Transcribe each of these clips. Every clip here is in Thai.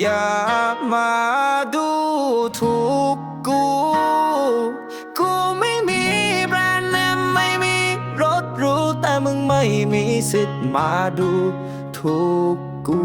อย่ามาดูถูกกู กูไม่มีแบรนด์เนมไม่มีรถหรูแต่มึงไม่มีสิทธิ์มาดูถูกกู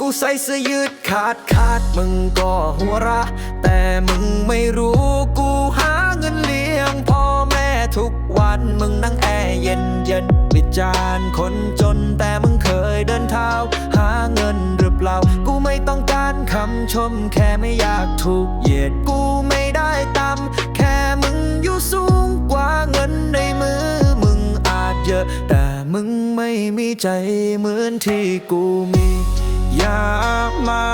กูใส่เสื้อยืดขาดขาดมึงก็หัวระ แต่มึงไม่รู้กูหาเงินเลี้ยงพ่อแม่ทุกวันมึงนั่งแอร์เย็นเย็น วิจารณ์คนจนแต่มึงเคยเดินเท้า หาเงินหรือเปล่า กูไม่ต้องการคำชม แค่ไม่อยากถูกเหยียดกูไม่ได้ตำแค่มึงอยู่สูงกว่าเงินในมือ มึงอาจเยอะ แต่มึงไม่มีใจเหมือนที่กูมี อย่ามา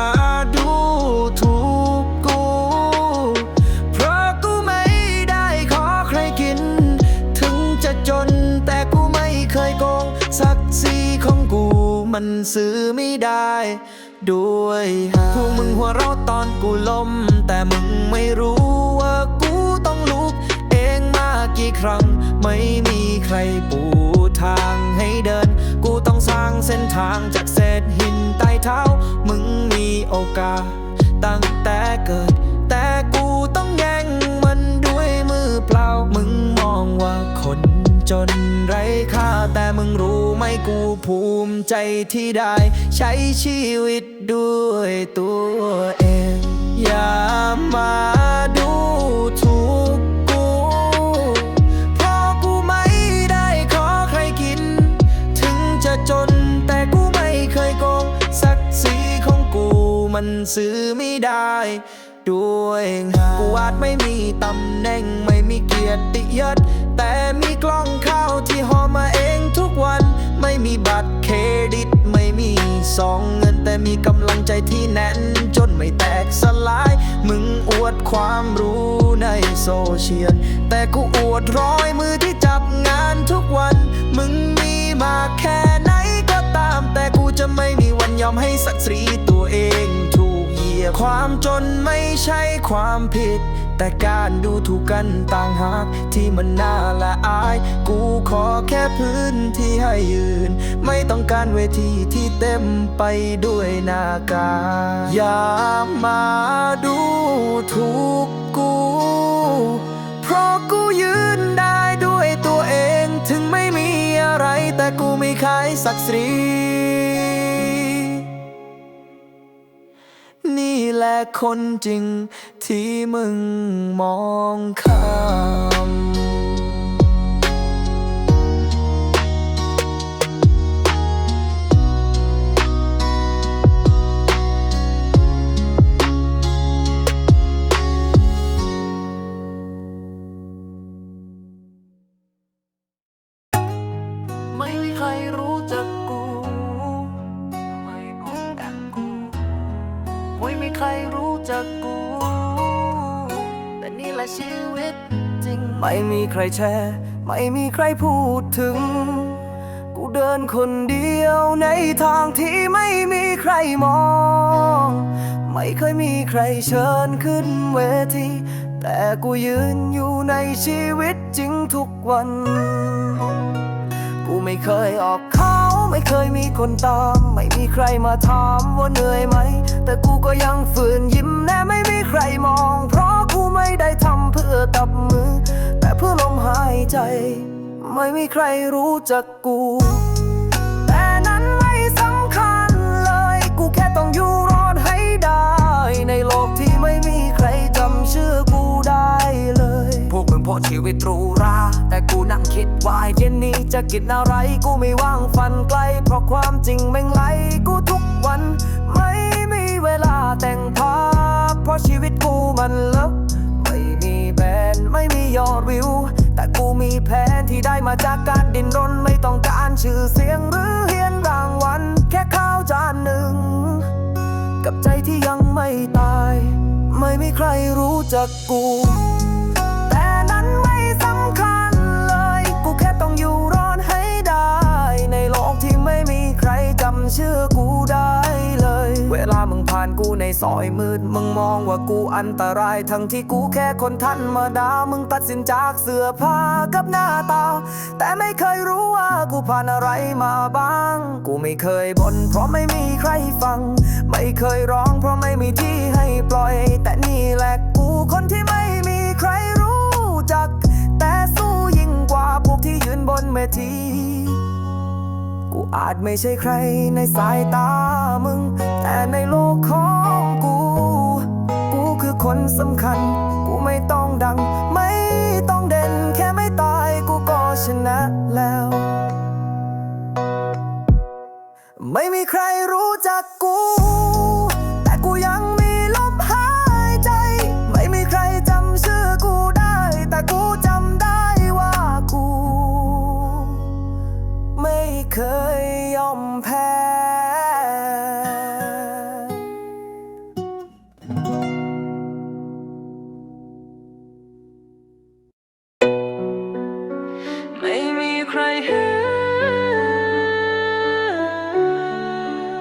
มันซื้อไม่ได้ ด้วยพวกมึงหัวเราะตอนกูล้มแต่มึงไม่รู้ว่ากูต้องลุก เองมากี่ครั้ง ไม่มีใครปูทางให้เดิน กูต้องสร้างเส้นทางจากเศษหินใต้เท้า มึงมีโอกาส ตั้งแต่เกิด แต่กูต้องแย่งมันด้วยมือเปล่า มึงมองว่าคนจนไร้ค่าแต่มึงรู้ ไหมกูภูมิใจที่ได้ ใช้ชีวิตด้วยตัวเอง อย่ามาดูถูกกูเพราะกูไม่ได้ขอใครกิน ถึงจะจนแต่กูไม่เคยโกงศักดิ์ศรีของกูมันซื้อไม่ได้ด้วยงกูอาจไม่มีตำแหน่งไม่มีเกียรติยศ แต่มีกล้องข้าวที่หอมมา ม่มีบัตรเครดิตไม่มีซองเงินแต่มีกำลังใจที่แน่นจนไม่แตกสลาย มึงอวดความรู้ในโซเชียลแต่กูอวดรอยมือที่จับงานทุกวัน มึงมีมาแค่ไหนก็ตาม แต่กูจะไม่มีวันยอมให้ศักดิ์ศรีตัวเองถูกเหยียบความจนไม่ใช่ความผิด แต่การดูถูกกันต่างหากที่มันน่าละอาย กูขอแค่พื้นที่ให้ยืน ไม่ต้องการเวทีที่เต็มไปด้วยหน้ากากอย่ามาดูถูกกู เพราะกูยืนได้ด้วยตัวเอง ถึงไม่มีอะไรแต่กูไม่ขายศักดิ์ศรี และคนจริงที่มึงมองข้าม รแชร์ไม่มีใครพูดถึง กูเดินคนเดียวในทางที่ไม่มีใครมอง ไม่เคยมีใครเชิญขึ้นเวที แต่กูยืนอยู่ในชีวิตจริงทุกวัน กูไม่เคยออกเขาไม่เคยมีคนตาม ไม่มีใครมาถามว่าเหนื่อยไหม แต่กูก็ยังฝืนยิ้มแน่ไม่มีใครมอง เพราะกูไม่ได้ทำเพื่อตับมือ เพื่อลมหายใจ ไม่มีใครรู้จักกู แต่นั้นไม่สำคัญเลย กูแค่ต้องอยู่รอดให้ได้ ในโลกที่ไม่มีใครจำชื่อกูได้เลย พวกมึงโพสชีวิตรูรา แต่กูนั่งคิดว่าเย็นนี้จะกินอะไร กูไม่ว่างฟันไกล เพราะความจริงแม่งไล่กูทุกวัน ไม่มีเวลาแต่งภาพเพราะชีวิตกูมันเลิกไม่มีแบร นไม่มียอดวิว แต่กูมีแผนที่ได้มาจากการดินรนไม่ต้องการชื่อเสียงหรือเฮียนรางวัลแค่ข้าวจานหนึ่ง กับใจที่ยังไม่ตาย ไม่มีใครรู้จักกูแต่นั้นไม่สำคัญเลย กูแค่ต้องอยู่รอดให้ได้ ในโลกที่ไม่มีใครจำชื่อ ซอยมืดมึงมองว่ากูอันตราย ทั้งที่กูแค่คนธรรมดามึงตัดสินจากเสื้อผ้ากับหน้าตา แต่ไม่เคยรู้ว่ากูผ่านอะไรมาบ้าง กูไม่เคยบ่นเพราะไม่มีใครฟัง ไม่เคยร้องเพราะไม่มีที่ให้ปล่อย แต่นี่แหละกูคนที่ไม่มีใครรู้จัก แต่สู้ยิ่งกว่าพวกที่ยืนบนเวที กูอาจไม่ใช่ใครในสายตามึง แต่ในโลกของกู กูคือคนสำคัญ กูไม่ต้องดัง ไม่ต้องเด่นแค่ไม่ตายกูก็ชนะแล้ว ไม่มีใครรู้จักกู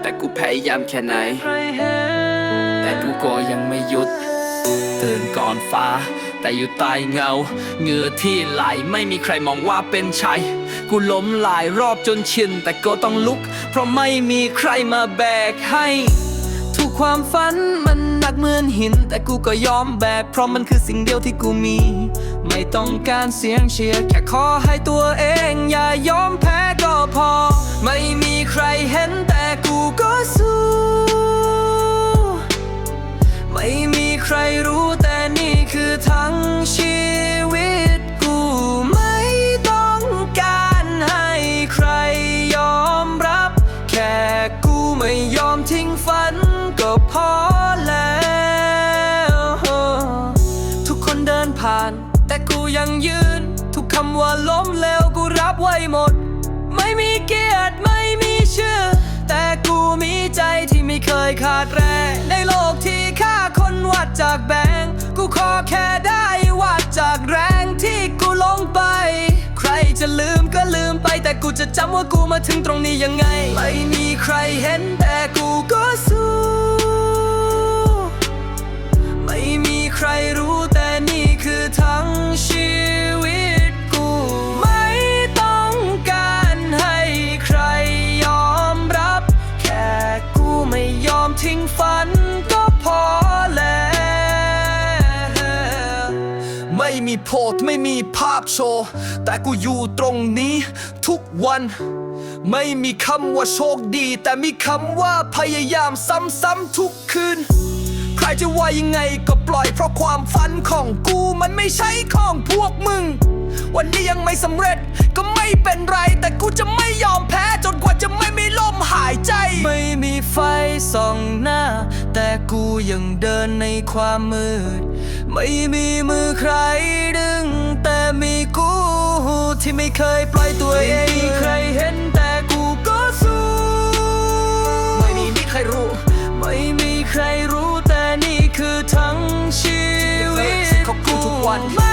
แต่กูพยายามแค่ไหน แต่กูก็ยังไม่หยุด ตื่นก่อนฟ้า แต่อยู่ใต้เงาเหงื่อที่ไหลไม่มีใครมองว่าเป็นชัย กูล้มหลายรอบจนชิน แต่ก็ต้องลุก เพราะไม่มีใครมาแบกให้ ทุกความฝันมันหนักเหมือนหิน แต่กูก็ยอมแบกเพราะมันคือสิ่งเดียวที่กูมี ไม่ต้องการเสียงเชียร์แค่ขอให้ตัวเองอย่ายอมแพ้ ก็พอ ไม่มีใครเห็นแต่กูก็สู้ ไม่มีใครรู้แต่นี่คือทั้งชีวิตกูไม่ต้องการให้ใครยอมรับ แค่กูไม่ยอมทิ้งฝันก็พอแล้ว ทุกคนเดินผ่าน แต่กูยังยืน ทุกคำว่าล้มเหลวกูรับไว้หมด ไม่เคยขาดแรงในโลกที่ค่าคนวัดจากแบงกูขอแค่ได้วัดจากแรงที่กูลงไป ใครจะลืมก็ลืมไป แต่กูจะจำว่ากูมาถึงตรงนี้ยังไง ไม่มีใครเห็นแต่กูก็สู้ ไม่มีใครรู้ ม่มีโพสไม่มีภาพโชว์ แต่กูอยู่ตรงนี้ทุกวัน ไม่มีคำว่าโชคดี แต่มีคำว่าพยายามซ้ำๆทุกคืน ใครจะว่ายังไงก็ปล่อยเพราะความฝันของกูมันไม่ใช่ของพวกมึง วันนี้ยังไม่สำเร็จก็ ไม่เป็นไร แต่กูจะไม่ยอมแพ้จนกว่าจะไม่มีลมหายใจ ไม่มีไฟส่องหน้า แต่กูยังเดินในความมืด ไม่มีมือใครดึง แต่มีกูที่ไม่เคยปล่อยตัวเองไม่มีใครเห็นแต่กูก็สู้ ไม่มีมีใครรู้ ไม่มีใครรู้แต่นี่คือทั้งชีวิตของกูทุกวัน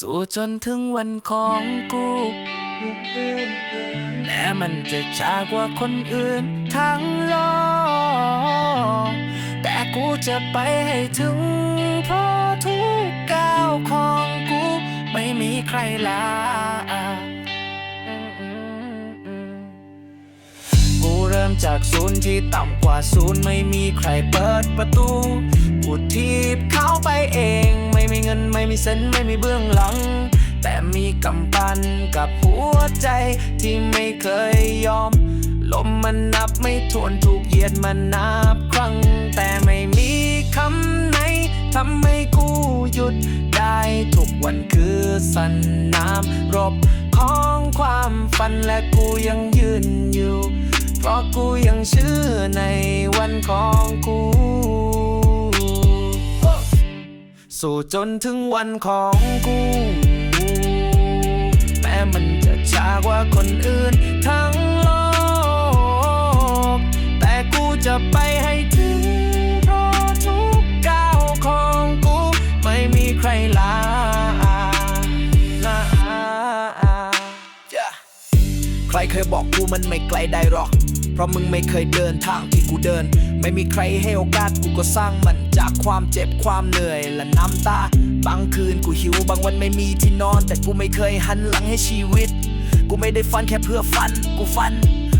สู้จนถึงวันของกูแม้มันจะช้ากว่าคนอื่นทั้งโลกแต่กูจะไปให้ถึง เพราะทุกก้าวของกู ไม่มีใครลากูเริ่มจากศูนย์ที่ต่ำกว่าศูนย์ไม่มีใครเปิดประตู กูทีบเขาไปเอง ไม่มีเงินไม่มีเส้นไม่มีเบื้องหลัง แต่มีกำปั้นกับหัวใจที่ไม่เคยยอมลมมันนับไม่ถ้วนถูกเหยียดมันนับครั้ง แต่ไม่มีคำไหนทำให้กูหยุดได้ทุกวันคือสันน้ำรบของความฝันและกูยังยืนอยู่ เพราะกูยังเชื่อในวันของกู สู้จนถึงวันของกูแมันจะช้ากว่าคนอื่นทั้งโลก แต่กูจะไปให้ถึง เพราะทุกก้าวของกู ไม่มีใครลาลาใครเคยบอกกูมันไม่ไกลได้หรอก เพราะมึงไม่เคยเดินทางที่กูเดิน ไม่มีใครให้โอกาสกูก็สร้างมันจากความเจ็บความเหนื่อยและน้ำตา บางคืนกูหิวบางวันไม่มีที่นอน แต่กูไม่เคยหันหลังให้ชีวิต กูไม่ได้ฟันแค่เพื่อฟัน กูฟัน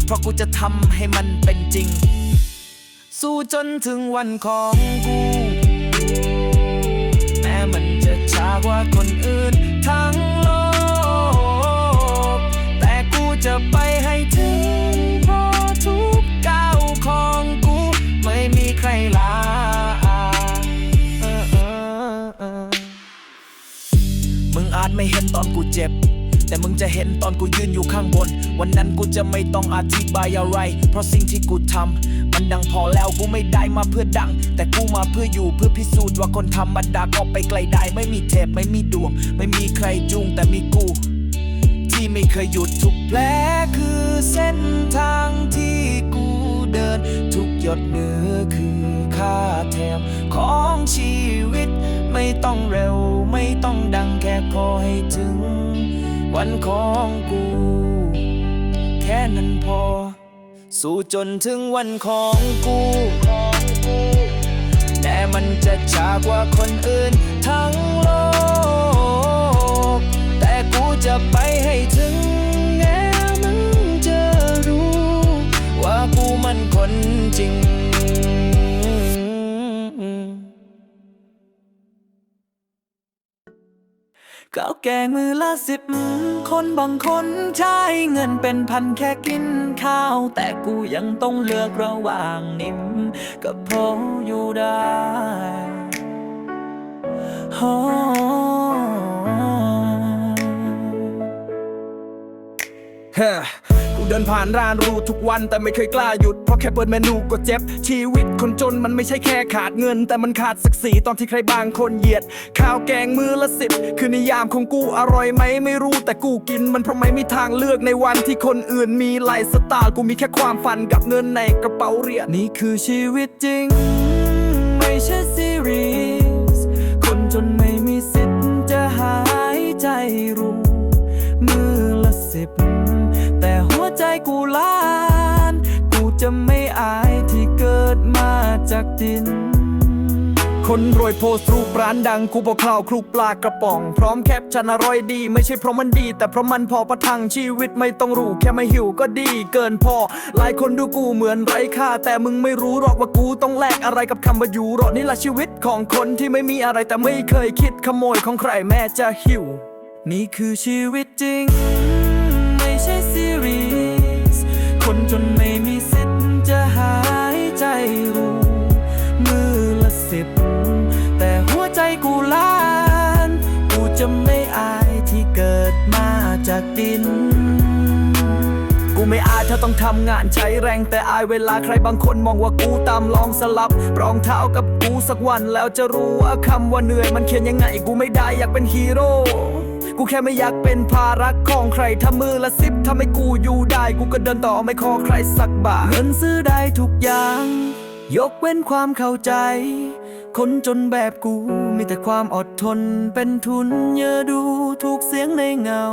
เพราะกูจะทำให้มันเป็นจริง สู้จนถึงวันของกูแม้มันจะช้ากว่าคนอื่นทั้งาจไม่เห็นตอนกูเจ็บ แต่มึงจะเห็นตอนกูยืนอยู่ข้างบน วันนั้นกูจะไม่ต้องอธิบายอะไร เพราะสิ่งที่กูทำมันดังพอแล้วกูไม่ได้มาเพื่อดัง แต่กูมาเพื่ออยู่เพื่อพิสูจน์ว่าคนธรรมดาก็ไปไกลได้ ไม่มีเทพไม่มีดวง ไม่มีใครจูงแต่มีกู ที่ไม่เคยหยุดทุกแผลคือเส้นทางที่กูเดิน ทุกหยดเหนือคือค่าแถมของชีวิต ไม่ต้องเร็ว ไม่ต้องดังแค่ขอให้ถึง วันของกู แค่นั้นพอ สู้จนถึงวันของกูแต่มันจะช้ากว่าคนอื่นทั้งโลก แต่กูจะไปให้ถึงแม้มึงจะรู้ ว่ากูมันคนจริง ข้าวแกงมือละสิบ คนบางคนใช้เงินเป็นพันแค่กินข้าว แต่กูยังต้องเลือกระหว่างนิ่มกับพออยู่ได้โอ้ เดินผ่านร้านรูทุกวันแต่ไม่เคยกล้าหยุด เพราะแค่เปิดเมนูก็เจ็บ ชีวิตคนจนมันไม่ใช่แค่ขาดเงิน แต่มันขาดศักดิ์ศรีตอนที่ใครบางคนเหยียด ข้าวแกงมือละสิบคือนิยามของกูอร่อยไหมไม่รู้แต่กูกิน มันเพราะไม่มีทางเลือกในวันที่คนอื่นมีไลฟ์สไตล์กูมีแค่ความฝันกับเงินในกระเป๋าเหรียญนี่คือชีวิตจริง ไม่ใช่ซีรีส์คนจนไม่มีสิทธิ์จะหายใจรู้ กูล้าน กูจะไม่อายที่เกิดมาจากดิน คนรวยโพสต์รูปร้านดังกูบอกข่าวคลุกปลากระป๋อง พร้อมแคปชันอร่อยดี ไม่ใช่เพราะมันดี แต่เพราะมันพอประทังชีวิตไม่ต้องรู้แค่ไม่หิวก็ดีเกินพอ หลายคนดูกูเหมือนไร้ค่า แต่มึงไม่รู้หรอกว่ากูต้องแลกอะไรกับคำว่าอยู่หรอกนี่แหละชีวิตของคนที่ไม่มีอะไรแต่ไม่เคยคิดขโมยของใครแม้จะหิว นี่คือชีวิตจริง ไม่ใช่ซีรีส์ ดิน กูไม่อายถ้าต้องทำงานใช้แรงแต่อายเวลาใครบางคนมองว่ากูตามลองสลับ รองเท้ากับกูสักวันแล้วจะรู้ว่าคำว่าเหนื่อยมันเขียนยังไงกูไม่ได้อยากเป็นฮีโร่กูแค่ไม่อยากเป็นภาระของใครถ้ามือละสิบถ้าไม่กูอยู่ได้ กูก็เดินต่อไม่ขอใครสักบาทเงินซื้อได้ทุกอย่าง ยกเว้นความเข้าใจ คนจนแบบกูมีแต่ความอดทนเป็นทุนอย่าดูถูกเสียงในเงา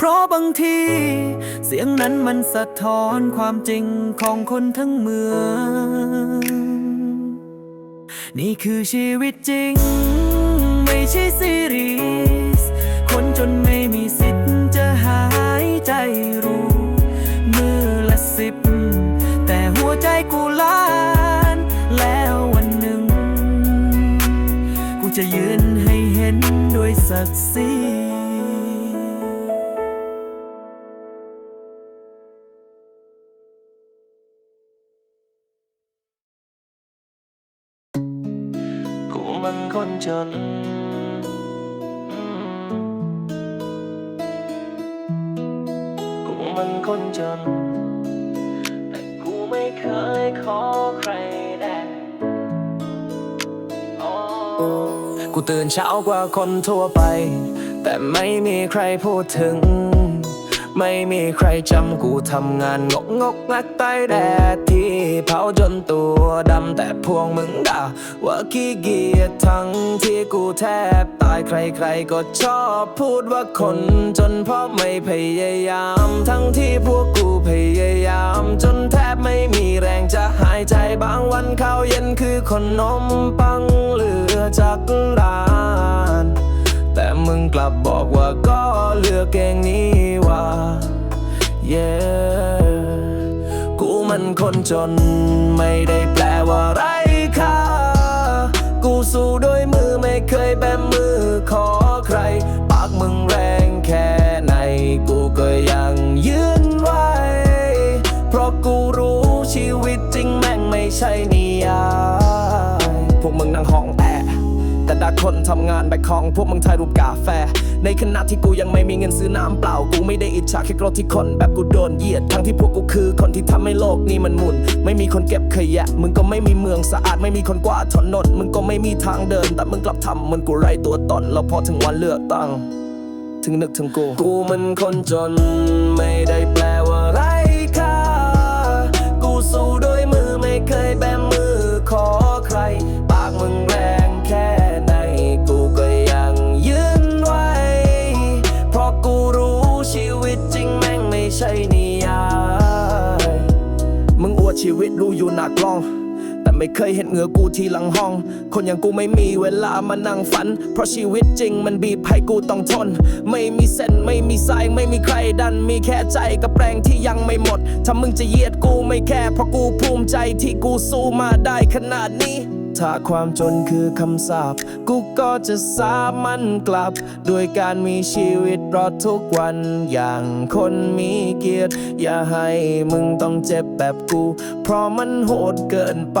เพราะบางที เสียงนั้นมันสะท้อนความจริงของคนทั้งเมือง นี่คือชีวิตจริง ไม่ใช่ซีรีส์คนจนไม่มีสิทธิ์จะหายใจรู้ มือละสิบ แต่หัวใจกูล้านแล้ววันหนึ่ง กูจะยืนให้เห็นด้วยศักดิ์ศรี จน กูมันคนจน แต่กูไม่เคยขอใครแด้โอ้กูตื่นเช้ากว่าคนทั่วไป แต่ไม่มีใครพูดถึง ไม่มีใครจำกูทำงานงกงกงักใต้แดดที่เผาจนตัวดำแต่พวงมึงด่าว่าขี้เกียจทั้งที่กูแทบตายใครๆก็ชอบพูดว่าคนจนเพราะไม่พยายาม ทั้งที่พวกกูพยายาม จนแทบไม่มีแรงจะหายใจบางวันข้าวเย็นคือขนมปังเหลือจากร้าน แต่มึงกลับบอกว่าก็เลือกเกงนี้ว่า yeah กูมันคนจน ไม่ได้แปลว่าไรค่า กูสู้ด้วยมือไม่เคยแบมมือขอใคร ปากมึงแรงแค่ไหน กูก็ยังยืนไว้ เพราะกูรู้ชีวิตจริงแม่งไม่ใช่นิยายพวกมึงนั่งหอ แต่ดักคนทำงานแบกของพวกมึงถ่ายรูปกาแฟ ในขณะที่กูยังไม่มีเงินซื้อน้ำเปล่า กูไม่ได้อิจฉาแค่กรดที่คนแบบกูโดนเหยียด ทั้งที่พวกกูคือคนที่ทำให้โลกนี้มันหมุน ไม่มีคนเก็บขยะ มึงก็ไม่มีเมืองสะอาด ไม่มีคนกวาดถนน มึงก็ไม่มีทางเดิน แต่มึงกลับทำเหมันกูไร้ตัวตน แล้วพอถึงวันเลือกตั้ง ถึงนึกถึงกู กูมันคนจนไม่ได้แปล ชีวิตรู้อยู่หนักลองแต่ไม่เคยเห็นเหงือกูที่หลังห้อง คนอย่างกูไม่มีเวลามานั่งฝัน เพราะชีวิตจริงมันบีบให้กูต้องทน ไม่มีเส้นไม่มีสายไม่มีใครดัน มีแค่ใจกับแรงที่ยังไม่หมด ถ้ามึงจะเยียดกูไม่แค่เพราะกูภูมิใจที่กูสู้มาได้ขนาดนี้ ถ้าความจนคือคำสาปกูก็จะสามันกลับ ด้วยการมีชีวิตรอดทุกวัน อย่างคนมีเกียรติ อย่าให้มึงต้องเจ็บแบบกู เพราะมันโหดเกินไป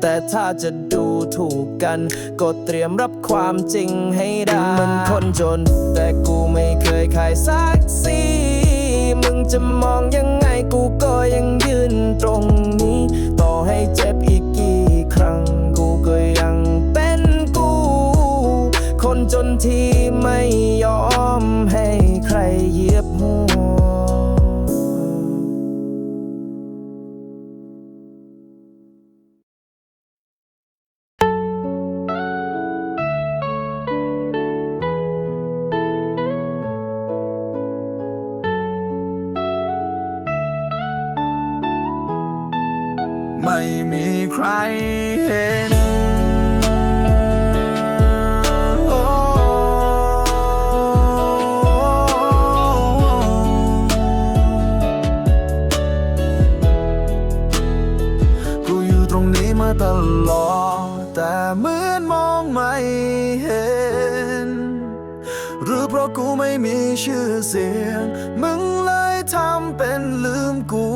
แต่ถ้าจะดูถูกกัน ก็เตรียมรับความจริงให้ได้ มันคนจน แต่กูไม่เคยขายสักสีมึงจะมองยังไงกูก็ยังยืนตรงนี้ มาตลอด แต่เหมือนมองไม่เห็น หรือเพราะกูไม่มีชื่อเสียง มึงเลยทำเป็นลืมกู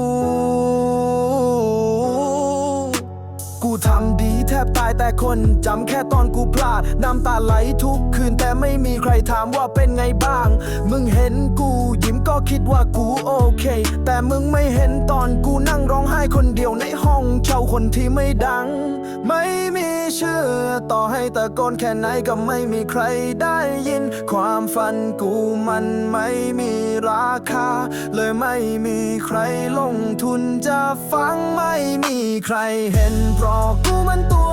กูทำดีแทบตายแต่คนจำแค่ กูพลาด น้ำตาไหลทุกคืนแต่ไม่มีใครถามว่าเป็นไงบ้าง มึงเห็นกูยิ้มก็คิดว่ากูโอเค แต่มึงไม่เห็นตอนกูนั่งร้องไห้คนเดียวในห้องเช่าคนที่ไม่ดัง ไม่มีชื่อต่อให้ตะโกนแค่ไหนก็ไม่มีใครได้ยิน ความฝันกูมันไม่มีราคา เลยไม่มีใครลงทุนจะฟังไม่มีใครเห็นเพราะกูมันตัว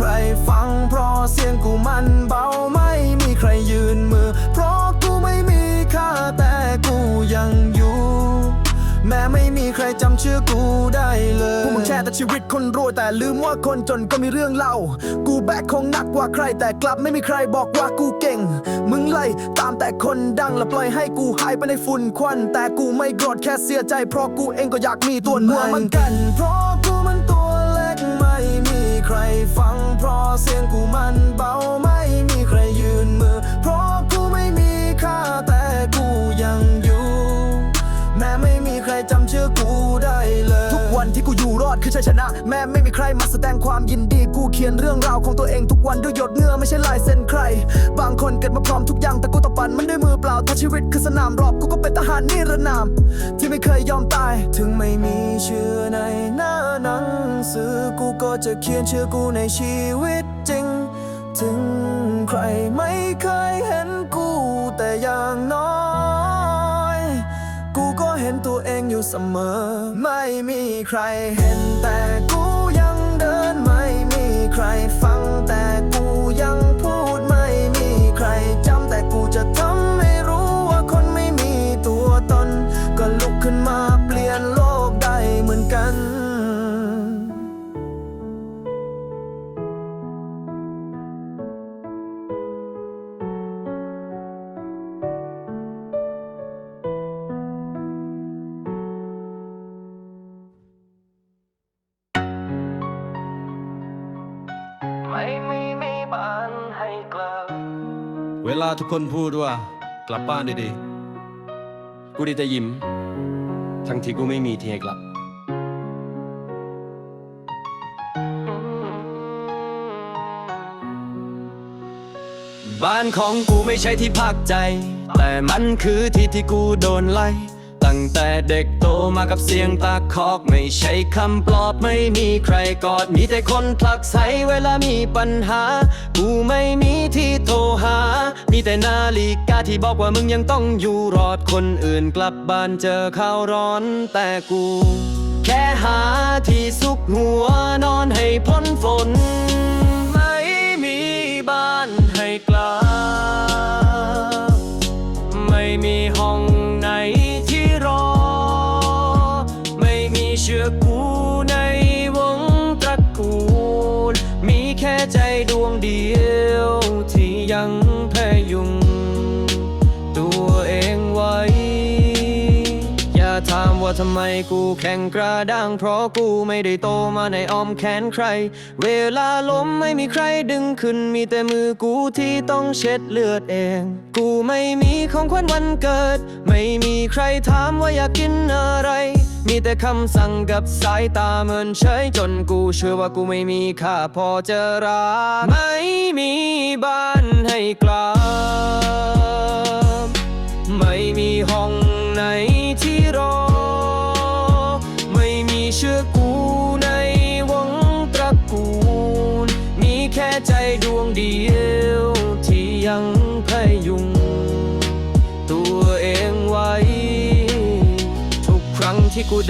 ใครฟัง เพราะเสียงกูมันเบาไม่มีใครยืนมือ เพราะกูไม่มีค่าแต่กูยังอยู่ แม้ไม่มีใครจำชื่อกูได้เลยพวกมึงแค่แต่ชีวิตคนรวยแต่ลืมว่าคนจนก็มีเรื่องเล่า กูแบกคงหนักกว่าใครแต่กลับไม่มีใครบอกว่ากูเก่ง มึงไล่ตามแต่คนดังและปล่อยให้กูหายไปในฝุ่นควัน แต่กูไม่โกรธแค่เสียใจ เพราะกูเองก็อยากมีตัวนัวเหมือนกัน เพราะกูมันตัวเล็กไม่มี ใครฟังเพราะเสียงกูมันเบาไม่ ที่กูอยู่รอดคือชัยชนะ แม้ไม่มีใครมาแสดงความยินดี กูเขียนเรื่องราวของตัวเองทุกวันด้วยหยดเหงื่อไม่ใช่ลายเซ็นใคร บางคนเกิดมาพร้อมทุกอย่างแต่กูต้อปันมันด้วยมือเปล่าถ้าชีวิตคือสนามรบกูก็เป็นทหารนิรนาม ที่ไม่เคยยอมตาย ถึงไม่มีชื่อในหน้าหนังสือกูก็จะเขียนชื่อกูในชีวิตจริง ถึงใครไม่เคยเห็น เสมอ ไม่มีใครเห็นแต่กูยังเดินไม่มีใครฟังแต่ ลาทุกคนพูดว่ากลับบ้านดีๆ กูดีแต่ยิ้ม ทั้งที่กูไม่มีที่ให้กลับ บ้านของกูไม่ใช่ที่พักใจ แต่มันคือที่ที่กูโดนไล่ ตั้งแต่เด็กโตมากับเสียงตาคอก ไม่ใช่คำปลอบไม่มีใครกอด มีแต่คนผลักใสเวลามีปัญหา กูไม่มีที่โทรหา มีแต่นาฬิกาที่บอกว่ามึงยังต้องอยู่รอดคนอื่นกลับบ้านเจอข้าวร้อนแต่กู แค่หาที่ซุกหัวนอนให้พ้นฝน ไม่มีบ้าน ทำไมกูแข็งกระด้างเพราะกูไม่ได้โตมาในอ้อมแขนใคร เวลาล้มไม่มีใครดึงขึ้นมีแต่มือกูที่ต้องเช็ดเลือดเอง กูไม่มีของขวัญวันเกิด ไม่มีใครถามว่าอยากกินอะไร มีแต่คำสั่งกับสายตาเหมือนเฉยจนกูเชื่อว่ากูไม่มีค่าพอจะรักไม่มีบ้านให้กลับ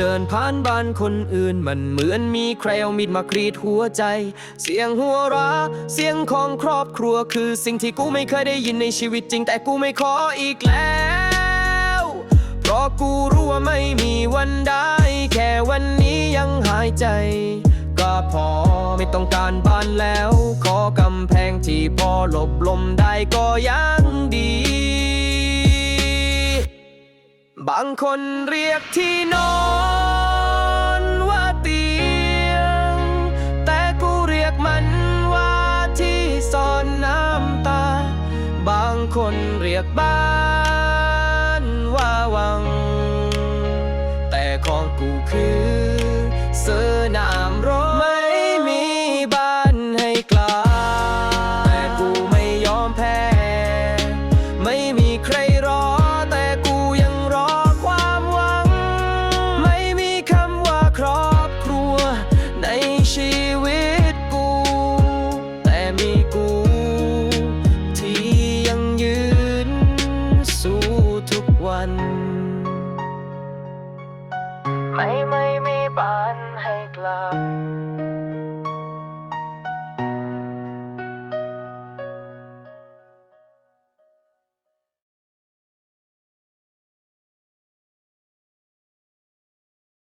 เดินผ่านบ้านคนอื่น มันเหมือนมีใครเอามีดมากรีดหัวใจ เสียงหัวเราะเสียงของครอบครัวคือสิ่งที่กูไม่เคยได้ยินในชีวิตจริง แต่กูไม่ขออีกแล้ว เพราะกูรู้ว่าไม่มีวันได้ แค่วันนี้ยังหายใจ ก็พอไม่ต้องการบ้านแล้ว ขอกำแพงที่พอหลบลมได้ก็ยังดี บางคนเรียกที่นอน